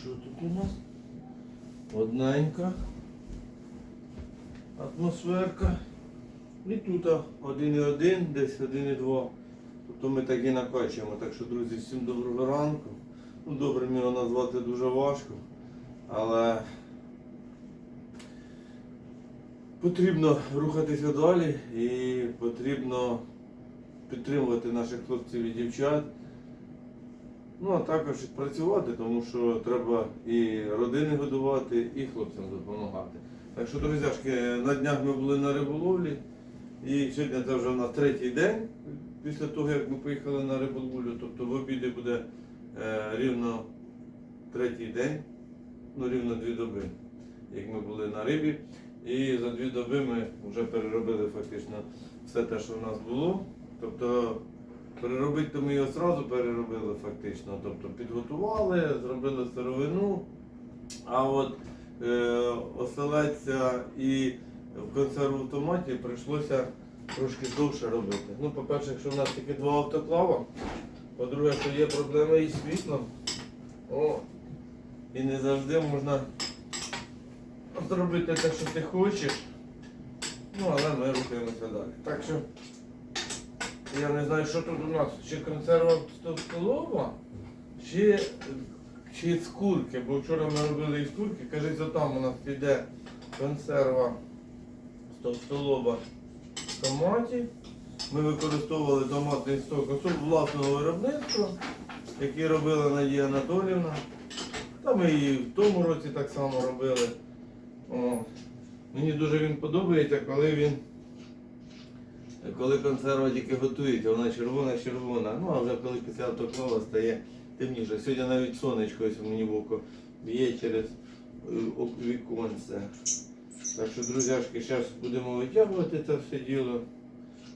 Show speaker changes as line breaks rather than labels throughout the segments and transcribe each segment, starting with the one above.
що тут у нас? Одненька атмосферка. І тут 1,1, десь 1,2. Тобто ми так і накачуємо. Так що, друзі, всім доброго ранку. Ну, добрим його назвати дуже важко. Але потрібно рухатися далі і потрібно підтримувати наших хлопців і дівчат. Ну, а також працювати, тому що треба і родини годувати, і хлопцям допомагати. Так що, друзяшки, на днях ми були на риболовлі, і сьогодні це вже у нас третій день після того, як ми поїхали на риболовлю. Тобто в обіді буде е, рівно третій день, ну рівно дві доби, як ми були на рибі. І за дві доби ми вже переробили фактично все те, що в нас було. Тобто переробити то ми його одразу переробили фактично. Тобто підготували, зробили сировину, а от е, оселедця і в консерву в томаті прийшлося трошки довше робити. Ну, по-перше, якщо в нас тільки два автоклава, по-друге, що є проблеми із світлом. О, і не завжди можна зробити те, що ти хочеш. Ну, але ми рухаємося далі. Так що я не знаю, що тут у нас, чи консерва столова, чи, чи з курки, бо вчора ми робили із курки, кажеться, там у нас піде консерва столова в томаті. Ми використовували томатний сок особ власного виробництва, який робила Надія Анатолівна. Та ми і в тому році так само робили. О. Мені дуже він подобається, коли він коли консерва тільки готується, вона червона-червона. Ну а вже коли після автоклава стає темніше. Сьогодні навіть сонечко ось мені в око б'є через е, віконце. Так що, друзяшки, зараз будемо витягувати це все діло.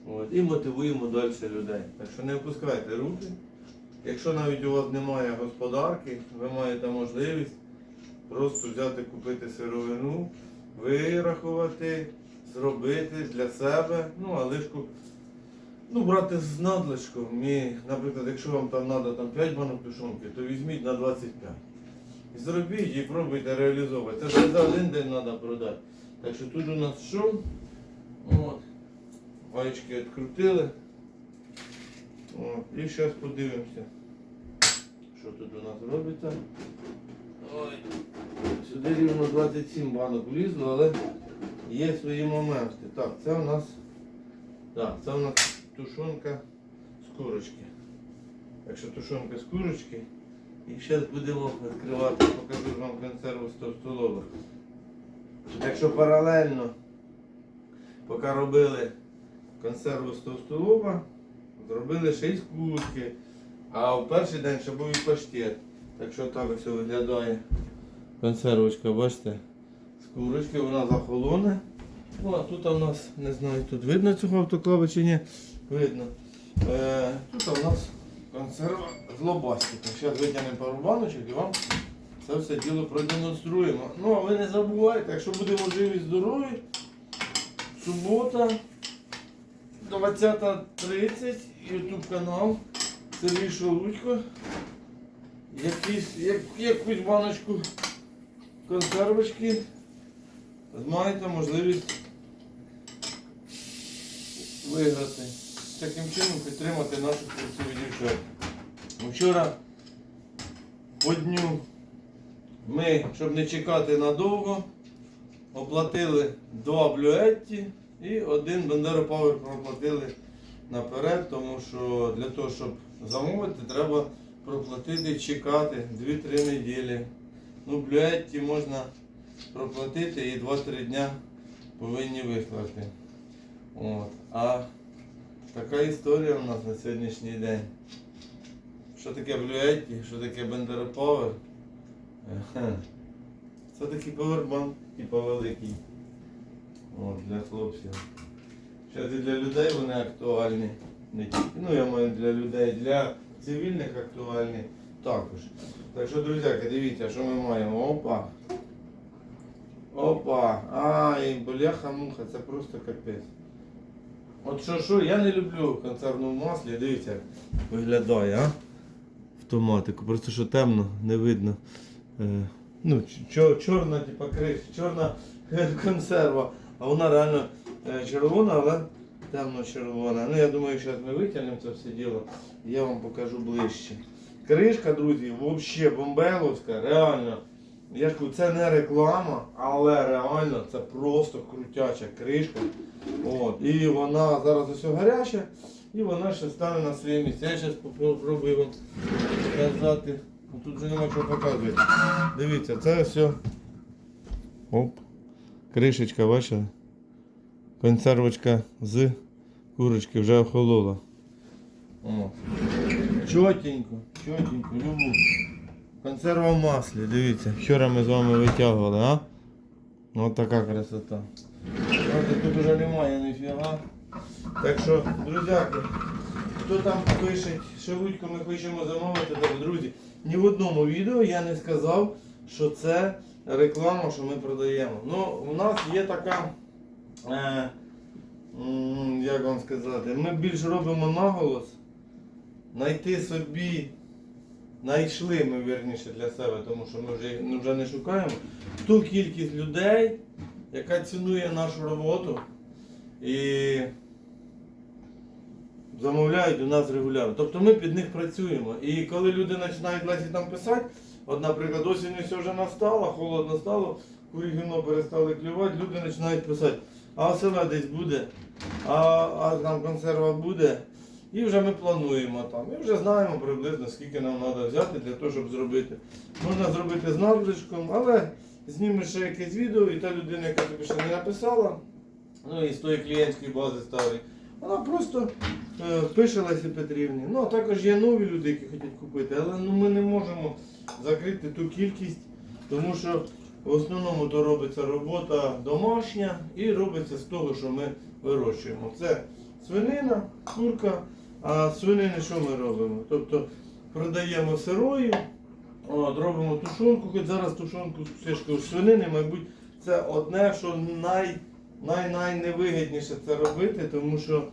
От, і мотивуємо далі людей. Так що не опускайте руки. Якщо навіть у вас немає господарки, ви маєте можливість просто взяти, купити сировину, вирахувати, зробити для себе, ну а лишку ну, брати з надлишком. І, наприклад, якщо вам там треба там, 5 банок тушонки, то візьміть на 25. І зробіть і пробуйте реалізовувати. Це ж за один день треба продати. Так що тут у нас що? От. Гаєчки відкрутили. От. І зараз подивимося, що тут у нас робиться. Ой. Сюди рівно 27 банок влізло, але є свої моменти. Так, це у нас так, це у нас тушонка з курочки. Так що тушонка з курочки. І зараз будемо відкривати, покажу вам консерву 100 столових. Якщо паралельно, поки робили консерву 100 столова, зробили ще курки. А в перший день ще був і паштет. Так що так ось виглядає консервочка, бачите? З вона захолоне. Ну а тут у нас, не знаю, тут видно цього автоклава чи ні. Видно. Е, тут у нас консерва з лобастика. Зараз витягнемо пару баночок і вам це все діло продемонструємо. Ну а ви не забувайте, якщо будемо живі і здорові, субота 20.30, YouTube канал Сергій Шолудько. Якісь, як, якусь баночку консервочки маєте можливість виграти. Таким чином підтримати наших хлопців і дівчат. Вчора по дню ми, щоб не чекати надовго, оплатили два блюетті і один Бендеро Павер проплатили наперед, тому що для того, щоб замовити, треба проплатити чекати 2-3 неділі. Ну, блюетті можна проплатити і 2-3 дня повинні вислати. От. А така історія у нас на сьогоднішній день. Що таке блюетті, що таке? Ага. Це такий повербанк, типу великий. От, для хлопців. Зараз і для людей вони актуальні. Не тільки, ну я маю для людей, для цивільних актуальні також. Так що, друзяки, дивіться, що ми маємо. Опа. Опа. Ай, бляха-муха, це просто капець. От що, що, я не люблю консервну маслі, дивіться, виглядає, а? В томатику. Просто що темно, не видно. е, ну, чо- чорна, типа криш, чорна консерва. А вона реально е, червона, але темно-червона. Ну я думаю, зараз ми витягнемо це все діло. Я вам покажу ближче. Кришка, друзі, взагалі бомбеловська, реально. Я ж кажу, це не реклама, але реально це просто крутяча кришка. От. І вона зараз ось гаряча, і вона ще стане на своє місце. Я зараз спробую вам показати. Ну, Тут вже нема чого показувати. Дивіться, це все. Оп. Кришечка, бачили? Консервочка з курочки вже охолола. О. Чотенько, чотенько, любу. Консерва в маслі, дивіться. Вчора ми з вами витягували, а? Ось така красота. Правда, тут вже немає ніфіга. Так що, друзяки, хто там пише, шелудько ми хочемо замовити, так, друзі, ні в одному відео я не сказав, що це реклама, що ми продаємо. Ну, у нас є така, е, як вам сказати, ми більш робимо наголос, знайти собі, знайшли ми вірніше для себе, тому що ми вже, ну, вже не шукаємо, ту кількість людей, яка цінує нашу роботу і замовляють у нас регулярно. Тобто ми під них працюємо. І коли люди починають Лесі там писати, от, наприклад, осінь все вже настала, холодно стало, курі гімно перестали клювати, люди починають писати, а оселедець буде, а, а там консерва буде. І вже ми плануємо там. І вже знаємо приблизно, скільки нам треба взяти для того, щоб зробити. Можна зробити з надлишком, але знімеш ще якесь відео, і та людина, яка тобі ще не написала, ну і з тої клієнтської бази старої, вона просто е, пише Лесі Петрівні. Ну, а також є нові люди, які хочуть купити, але ну, ми не можемо закрити ту кількість, тому що в основному то робиться робота домашня і робиться з того, що ми вирощуємо. Це свинина, курка, а свинини що ми робимо? Тобто продаємо сирою, от, робимо тушонку, хоч зараз тушонку з свинини, мабуть, це одне, що най, най, най невигідніше це робити, тому що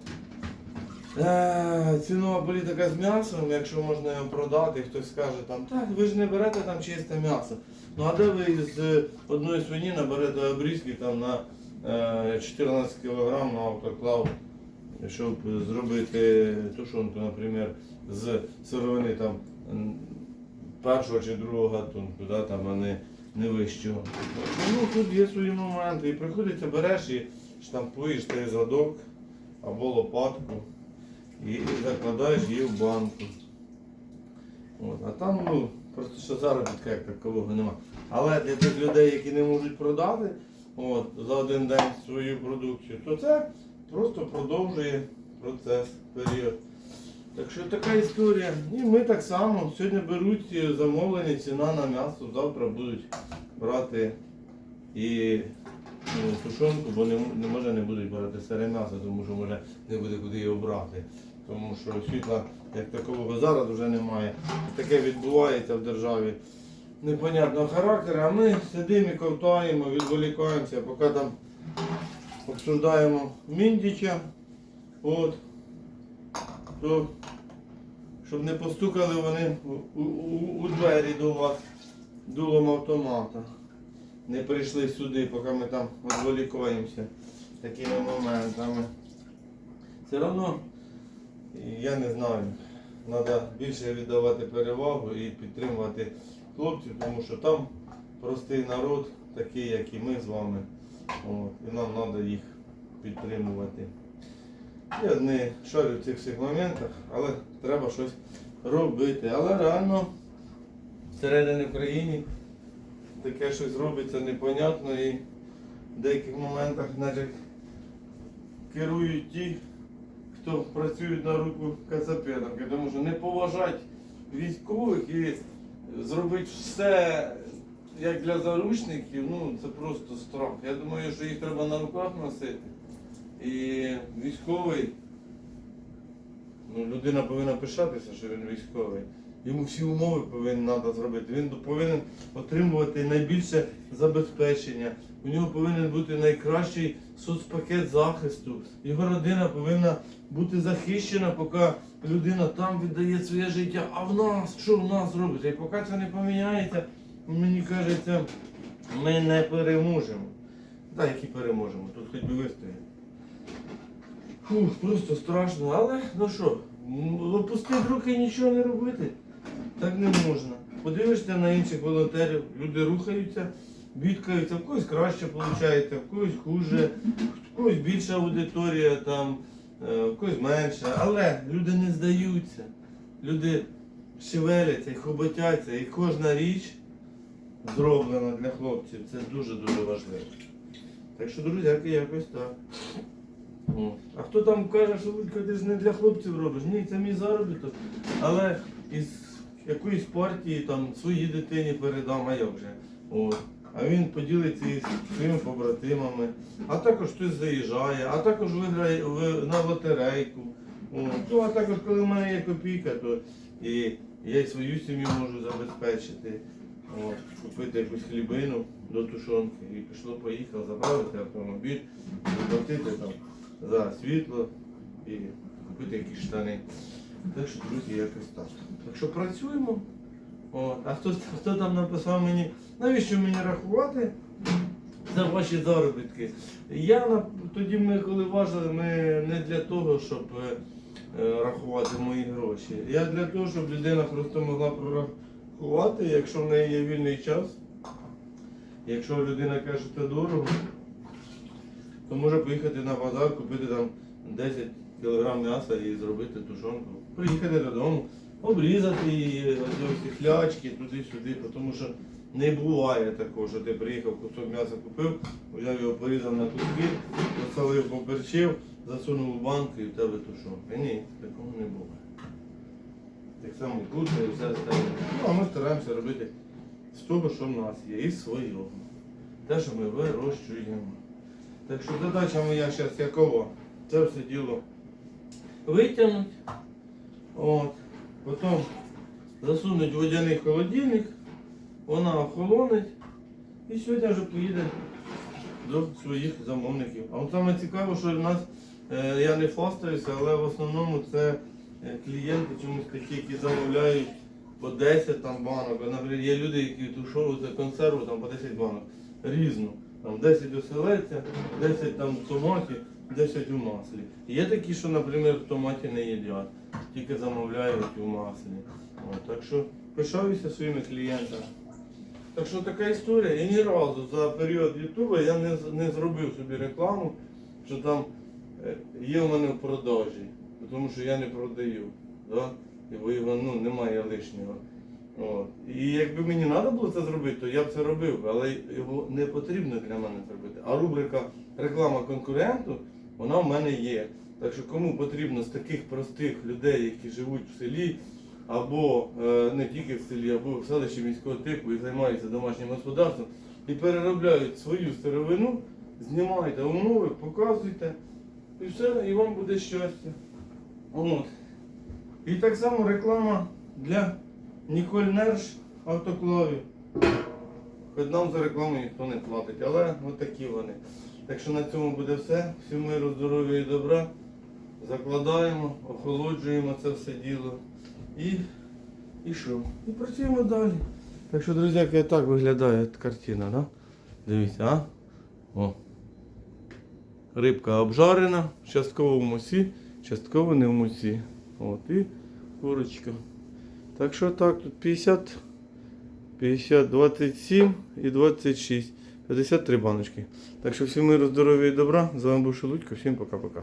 е, цінова політика з м'ясом, якщо можна його продати, хтось скаже там, так, ви ж не берете там чисте м'ясо. Ну а де ви з одної свині наберете обрізки там на е, 14 кг на автоклав, щоб зробити тушонку, наприклад, з сировини там першого чи другого гатунку, да, там, а не, не вищого. Ну тут є свої моменти. І приходиться, береш і штампуєш той задок або лопатку і закладаєш її в банку. От, а там, ну, просто що заробітка як такового нема. Але для тих людей, які не можуть продати от, за один день свою продукцію, то це просто продовжує процес, період. Так що така історія. І ми так само сьогодні беруть е, замовлення, ціна на м'ясо, завтра будуть брати і ну, тушонку, бо не, не може не будуть брати сире м'ясо, тому що може не буде куди його брати. Тому що світла як такового зараз вже немає. Таке відбувається в державі непонятного характеру, а ми сидимо і ковтаємо, відволікаємося, поки там обсуждаємо Міндіча. От. То, щоб не постукали вони у, у, у двері до вас дулом автомата. Не прийшли сюди, поки ми там відволікаємося такими моментами. Все одно, я не знаю, треба більше віддавати перевагу і підтримувати хлопців, тому що там простий народ, такий, як і ми з вами. От, і нам треба їх підтримувати. Я не шарю в цих всіх моментах, але треба щось робити. Але реально всередині країні таке щось робиться непонятно і в деяких моментах навіть керують ті, хто працюють на руку кацапетам, тому що не поважать військових і зробити все як для заручників, ну це просто страх. Я думаю, що їх треба на руках носити. І військовий, ну, людина повинна пишатися, що він військовий. Йому всі умови повинні треба зробити. Він повинен отримувати найбільше забезпечення. У нього повинен бути найкращий соцпакет захисту. Його родина повинна бути захищена, поки людина там віддає своє життя. А в нас, що в нас робиться? І поки це не поміняється, мені кажеться, ми не переможемо. Так, які переможемо, тут хоч би вистоїть. Просто страшно, але ну що, опустити руки і нічого не робити. Так не можна. Подивишся на інших волонтерів, люди рухаються, бідкаються, в когось краще виходить, в когось хуже, в когось більша аудиторія, там, е, в когось менша. Але люди не здаються. Люди шевеляться і хоботяться, і кожна річ зроблена для хлопців. Це дуже-дуже важливо. Так що, друзяки, якось так. А хто там каже, що Лудько, ти ж не для хлопців робиш? Ні, це мій заробіток. Але із якоїсь партії там своїй дитині передам, а як же. От. А він поділиться із своїми побратимами, а також хтось заїжджає, а також виграє на лотерейку. От. Ну, а також, коли в мене є копійка, то і я й свою сім'ю можу забезпечити. От, купити якусь хлібину до тушонки і пішло, поїхав, заправити автомобіль, заплатити там за світло і купити якісь штани. Так що, друзі, якось так. Так що працюємо. От. А хто, хто там написав мені, навіщо мені рахувати? Це ваші заробітки. Я тоді ми коли важили, ми не для того, щоб е, рахувати мої гроші. Я для того, щоб людина просто могла прорахувати, якщо в неї є вільний час. Якщо людина каже, що це дорого, то може поїхати на базар, купити там 10 кг м'яса і зробити тушонку. Приїхати додому, обрізати її, ось ці хлячки туди-сюди, тому що не буває такого, що ти приїхав, кусок м'яса купив, взяв його порізав на куски, посолив, поперчив, засунув у банку і в тебе тушонка. Ні, такого не буває. Само і і все остальне. Ну, а ми стараємося робити з того, що в нас є, із свого. Те, що ми вирощуємо. Так що задача моя зараз якова? Це все діло витягнути. От. Потім засунуть водяний холодильник, вона охолонить і сьогодні вже поїде до своїх замовників. А от саме цікаво, що в нас, е, я не фастаюся, але в основному це клієнти чомусь такі, які замовляють по 10 там банок. Наприклад, є люди, які тушують консерву там по 10 банок. Різну. Там 10 оселедця, 10 там в томаті, 10 у маслі. Є такі, що, наприклад, в томаті не їдять, тільки замовляють у маслі. От, так що пишаюся своїми клієнтами. Так що така історія. І ні разу за період Ютуба я не, не зробив собі рекламу, що там е, є в мене в продажі, тому що я не продаю. Да? Бо його ну, немає лишнього. От. І якби мені треба було це зробити, то я б це робив, але його не потрібно для мене зробити. А рубрика реклама конкуренту, вона в мене є. Так що кому потрібно з таких простих людей, які живуть в селі, або е, не тільки в селі, або в селищі міського типу і займаються домашнім господарством, і переробляють свою сировину, знімайте умови, показуйте, і все, і вам буде щастя. От. І так само реклама для Ніколь Нерш автоклавів. Хоч нам за рекламу ніхто не платить, але от такі вони. Так що на цьому буде все. Всім миру, здоров'я і добра. Закладаємо, охолоджуємо це все діло. І, і що? І працюємо далі. Так що, друзяки, так виглядає картина, да? Дивіться, а? О. Рибка обжарена, в мусі, частково не в мусі. От, і курочка. Так що так, тут 50, 50, 27 і 26. 53 баночки. Так що всім миру, здоров'я і добра. З вами був Шелудько. Всім пока-пока.